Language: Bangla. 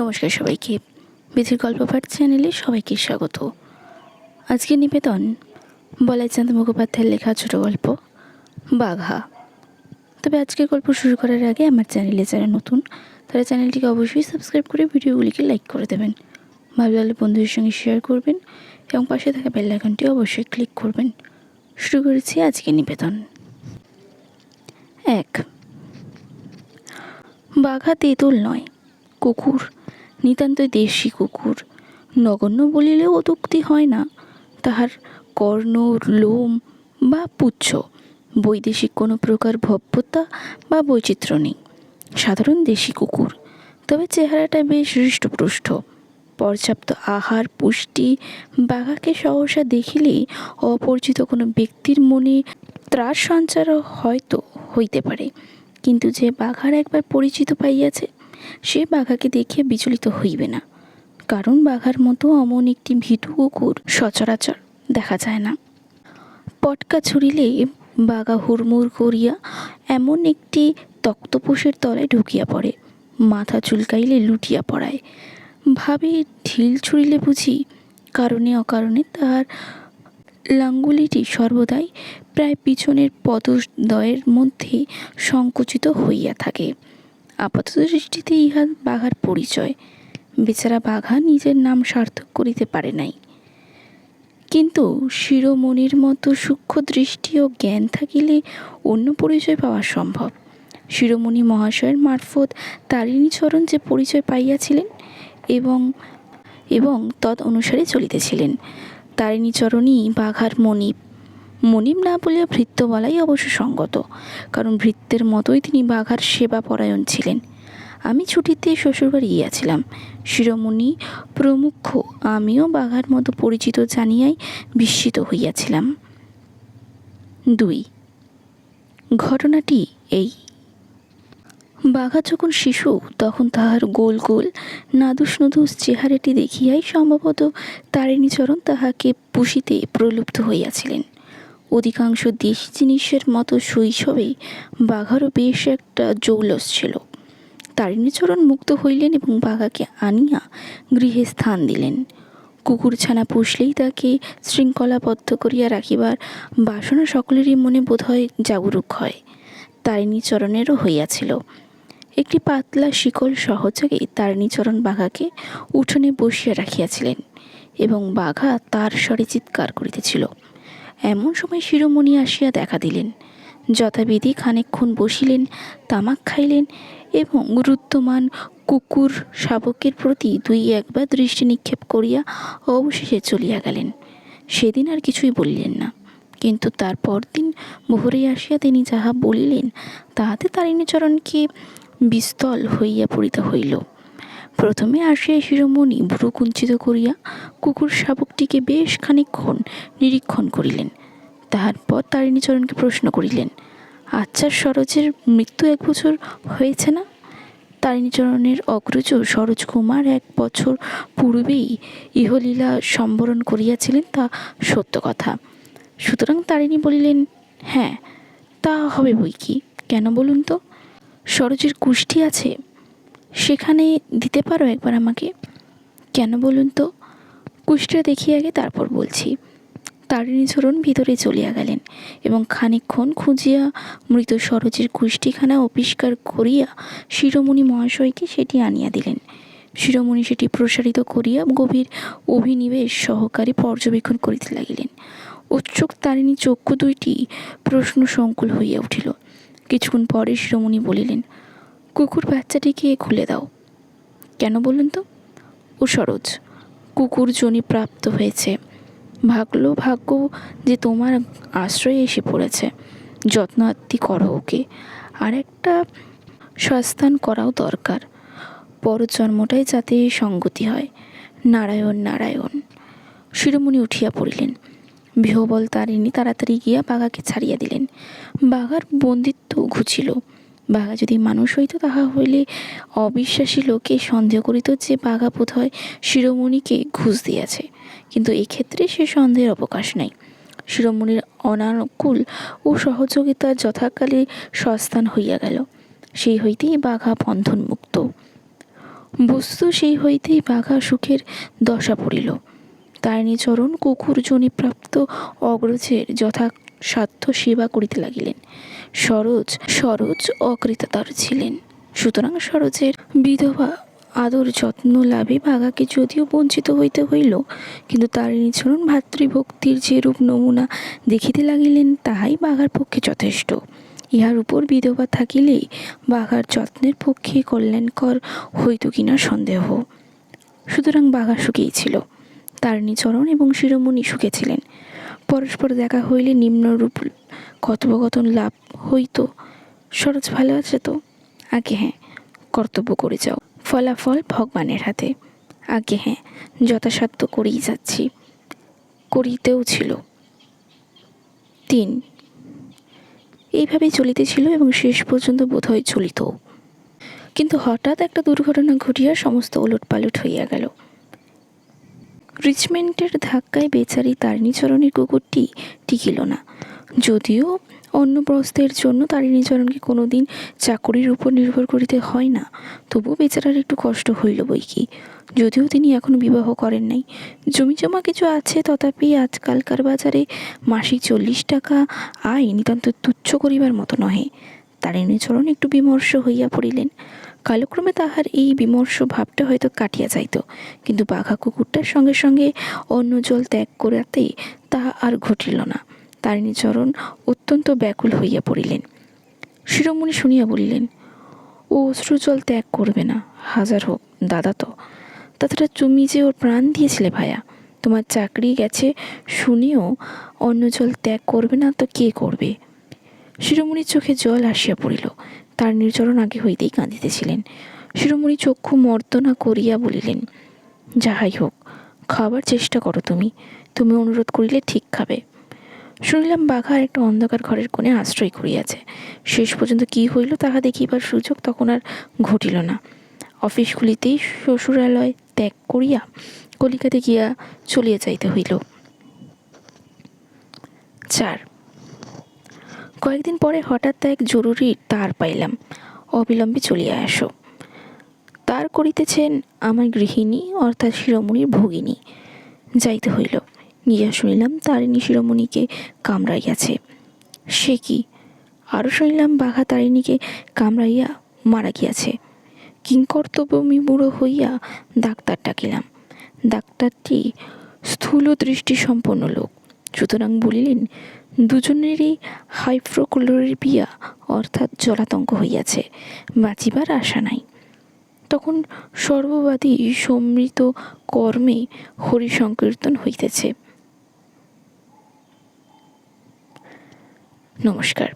নমস্কার সবাইকে। বিধির গল্প পাঠ চ্যানেলে সবাইকে স্বাগত। আজকে নিবেদন, বলাইচাঁদ মুখোপাধ্যায়ের লেখা ছোট গল্প, বাঘা। তবে আজকের গল্প শুরু করার আগে আমার চ্যানেলে যারা নতুন, তারা চ্যানেলটিকে অবশ্যই সাবস্ক্রাইব করে ভিডিওগুলিকে লাইক করে দেবেন। ভালো লাগলে বন্ধুদের সঙ্গে শেয়ার করবেন এবং পাশে থাকা বেল আইকনটি অবশ্যই ক্লিক করবেন। শুরু করেছি আজকে নিবেদন। এক। বাঘা তেঁতুল নয়, কুকুর। নিতান্তই দেশি কুকুর। নগণ্য বলিলেও অতুক্তি হয় না। তাহার কর্ণ, লোম বা পুচ্ছ, বৈদেশিক কোনো প্রকার ভব্যতা বা বৈচিত্র্য নেই। সাধারণ দেশি কুকুর, তবে চেহারাটা বেশ হৃষ্টপুষ্ট। পর্যাপ্ত আহার, পুষ্টি, বাঘাকে সহসা দেখিলেই অপরিচিত কোনো ব্যক্তির মনে ত্রাস সঞ্চার হয়তো হইতে পারে। কিন্তু যে বাঘার একবার পরিচিত পাইয়াছে সে বাঘাকে দেখে বিচলিত হইবে না। কারণ বাঘার মতো অমন একটি ভীতু কুকুর সচরাচর দেখা যায় না। পটকা ছুড়িলে বাঘা হুড়মুড় করিয়া এমন একটি তক্তপোষের তলায় ঢুকিয়া পড়ে, মাথা চুলকাইলে লুটিয়া পড়ায়। ভাবে ঢিল ছুড়িলে বুঝি কারণে অকারণে তাহার লাঙ্গুলিটি সর্বদাই প্রায় পিছনের পদদ্বয়ের মধ্যে সংকুচিত হইয়া থাকে। আপাতত দৃষ্টিতে ইহা বাঘার পরিচয়। বেচারা বাঘা নিজের নাম সার্থক করিতে পারে নাই। কিন্তু শিরোমণির মতো সূক্ষ্ম দৃষ্টি ও জ্ঞান থাকিলে অন্য পরিচয় পাওয়া সম্ভব। শিরোমণি মহাশয়ের মারফত তারিণীচরণ যে পরিচয় পাইয়াছিলেন এবং এবং তদ অনুসারে চলিতেছিলেন তারিণীচরণই বাঘার মণিপ মনিব না বলিয়া ভৃত্য বলাই অবশ্য সঙ্গত, কারণ ভৃত্যের মতোই তিনি বাঘার সেবা পরায়ণ ছিলেন। আমি ছুটিতে শ্বশুরবাড়ি গিয়াছিলাম। শিরোমণি প্রমুখ আমিও বাঘার মতো পরিচিত জানিয়াই বিস্মিত হইয়াছিলাম। দুই, ঘটনাটি এই। বাঘা যখন শিশু, তখন তাহার গোল গোল নাদুস নুদুস চেহারাটি দেখিয়াই সম্ভবত তারিণীচরণ তাহাকে পুষিতে প্রলুব্ধ হইয়াছিলেন। অধিকাংশ দেশি জিনিসের মতো শৈশবে বাঘারও বেশ একটা জৌলস ছিল। তারিণীচরণ মুক্ত হইলেন এবং বাঘাকে আনিয়া গৃহে স্থান দিলেন। কুকুরছানা পুষলেই তাকে শৃঙ্খলাবদ্ধ করিয়া রাখিবার বাসনা সকলেরই মনে বোধহয় জাগরুক হয়। তারিণীচরণেরও হইয়াছিল। একটি পাতলা শিকল সহযোগে তারিণীচরণ বাঘাকে উঠোনে বসিয়া রাখিয়াছিলেন এবং বাঘা তার স্বরে চিৎকার করিতেছিল। এমন সময় শিরোমণি আসিয়া দেখা দিলেন। যথাবিধি খানিকক্ষণ বসিলেন, তামাক খাইলেন এবং গুরুত্বমান কুকুর শাবকের প্রতি দুই একবার দৃষ্টি নিক্ষেপ করিয়া অবশেষে চলিয়া গেলেন। সেদিন আর কিছুই বলিলেন না। কিন্তু তার পরদিন ভোরে আসিয়া তিনি যাহা বলিলেন, তাহাতে তারিণীচরণকে বিস্তল হইয়া পড়িতে হইল। প্রথমে আসিয়া শিরোমণি ভ্রু কুঞ্চিত করিয়া কুকুর শাবকটিকে বেশ খানিকক্ষণ নিরীক্ষণ করিলেন। তাহার পর তারিণীচরণকে প্রশ্ন করিলেন আচ্ছা সরোজের মৃত্যু এক বছর হয়েছে না? তারিণীচরণের অগ্রজ সরোজ কুমার এক বছর পূর্বেই ইহলীলা সম্বরণ করিয়াছিলেন তা সত্য কথা। সুতরাং তারিণী বলিলেন হ্যাঁ তা হবে বই কি কেন বলুন তো? সরোজের কুষ্টি আছে সেখানে দিতে পারো একবার আমাকে? কেন বলুন তো? কুষ্টিটা দেখি আগে, তারপর বলছি। তারিণী তারিণীচরণ ভিতরে চলিয়া গেলেন এবং খানিকক্ষণ খুঁজিয়া মৃত সরোজের কুষ্টিখানা আবিষ্কার করিয়া শিরোমণি মহাশয়কে সেটি আনিয়া দিলেন। শিরোমণি সেটি প্রসারিত করিয়া গভীর অভিনিবেশ সহকারে পর্যবেক্ষণ করিতে লাগিলেন। উৎসুক তারিণী চক্ষু দুইটি প্রশ্ন সংকুল হইয়া উঠিল। কিছুক্ষণ পরে শিরোমণি বলিলেন কুকুর বাচ্চাটিকে খুলে দাও। কেন বলুন তো? ও সরোজ, কুকুর জনি প্রাপ্ত হয়েছে। ভাগলো ভাগ্য যে তোমার আশ্রয়ে এসে পড়েছে। যত্নাত্তি করো ওকে। আর একটা সস্থান করাও দরকার। পর জন্মটাই যাতে সঙ্গতি হয়। নারায়ণ নারায়ণ। শিরোমণি উঠিয়া পড়িলেন। বিহবল তারিণী তাড়াতাড়ি গিয়া বাঘাকে ছাড়িয়া দিলেন। বাঘার বন্দিত্ব ঘুচিল। বাঘা যদি মানুষ হইত, তাহা হইলে অবিশ্বাসী লোকে সন্দেহ করিত যে বাঘা বোধ হয় শিরোমণিকে ঘুষ দিয়াছে। কিন্তু এক্ষেত্রে সে সন্দেহের অবকাশ নাই। শিরোমণির অনানুকূল ও সহযোগিতার যথাকালে সস্থান হইয়া গেল। সেই হইতেই বাঘা বন্ধনমুক্ত। বস্তু সেই হইতেই বাঘা সুখের দশা পড়িল। তারিণী চরণ কুকুর জনিপ্রাপ্ত অগ্রজের যথাসাধ্য সেবা করিতে লাগিলেন। সরোজ সরোজ অকৃততার ছিলেন। সুতরাং সরোজের বিধবা আদর যত্ন লাভে বাঘাকে যদিও বঞ্চিত হইতে হইল, কিন্তু তার নিচরণ ভাতৃভক্তির যে রূপ নমুনা দেখিতে লাগিলেন, তাহাই বাঘার পক্ষে যথেষ্ট। ইহার উপর বিধবা থাকিলে বাঘার যত্নের পক্ষে কল্যাণকর হইত কিনা সন্দেহ। সুতরাং বাঘা সুখেই ছিল। নিচরণ এবং শিরোমণি সুখে ছিলেন। পরস্পর দেখা হইলে নিম্নরূপ কথোপকথন লাভ হইত। সরোজ ভালো আছে তো? আগে হ্যাঁ কর্তব্য করে যাও। ফলাফল ভগবানের হাতে। আগে হ্যাঁ যথাসাধ্য করেই যাচ্ছি। করিতেও ছিল। তিন। এইভাবেই চলিতেছিল এবং শেষ পর্যন্ত বোধহয় চলিত কিন্তু হঠাৎ একটা দুর্ঘটনা ঘটিয়া সমস্ত ওলটপালট হইয়া গেল। রিচমেন্টের ধাক্কায় বেচারি তারিণীচরণের কুকুরটি টিকিল না। যদিও অন্য প্রস্তের জন্য তারিণীচরণকে কোনো দিন চাকরির উপর নির্ভর করিতে হয় না তবু বেচারার একটু কষ্ট হইল বই কি। যদিও তিনি এখনও বিবাহ করেন নাই। জমি জমা কিছু আছে, তথাপি আজকালকার বাজারে মাসিক চল্লিশ টাকা আয় নিতান্ত তুচ্ছ করিবার মতো নহে। তারিণীচরণ একটু বিমর্ষ হইয়া পড়িলেন। কালক্রমে তাহার এই বিমর্ষ ভাবটা হয়তো কাটিয়া যাইত। কিন্তু বাঘা কুকুরটার সঙ্গে সঙ্গে অন্য জল ত্যাগ করাতে তাহা আর ঘটিল না। তারিণীচরণ অত্যন্ত ব্যাকুল হইয়া পড়িলেন। শিরোমণি শুনিয়া বলিলেন, ও অশ্রুজল ত্যাগ করবে না, হাজার হোক, দাদা তো। তাছাড়া তুমি যে ওর প্রাণ দিয়েছিলে ভায়া, তোমার চাকরি গেছে শুনেও অন্য জল ত্যাগ করবে না তো কে করবে? শিরোমণির চোখে জল আসিয়া পড়িল। তার নির্জরণ আগে হইতেই কাঁদিতেছিলেন। শিরোমণি চক্ষু মর্দনা করিয়া বলিলেন, যাহাই হোক, খাবার চেষ্টা করো তুমি। তুমি অনুরোধ করিলে ঠিক খাবে শুনিলাম বাঘা একটা অন্ধকার ঘরের কোণে আশ্রয় করিয়াছে। শেষ পর্যন্ত কি হইল তাহা দেখিবার সুযোগ তখন আর ঘটিল না। অফিসগুলিতেই শ্বশুরালয় ত্যাগ করিয়া কলিকাতে গিয়া চলিয়া যাইতে হইল। চার কয়েকদিন পরে হঠাৎ এক জরুরি তার পাইলাম। অবিলম্বে চলিয়া আসো। তার করিতেছেন আমার গৃহিণী, অর্থাৎ শিরোমণির ভগিনী। যাইতে হইল। গিয়া শুনিলাম তারিণী শিরোমণিকে কামড়াইয়াছে। সে কি? আরও শুনিলাম বাঘা তারিণীকে কামড়াইয়া মারা গিয়াছে। কিংকর্তব্যমি বুড়ো হইয়া ডাক্তার ডাকিলাম। ডাক্তারটি স্থূল দৃষ্টি সম্পন্ন লোক। সুতরাং বলিলেন, দুজনেরই হাইফ্রোক্লোরিপিয়া অর্থাৎ জলাতঙ্ক হইয়াছে, বাঁচিবার আশা নাই। তখন সর্ববাদী সমৃত কর্মে হরি সংকীর্তন হইতেছে। নমস্কার।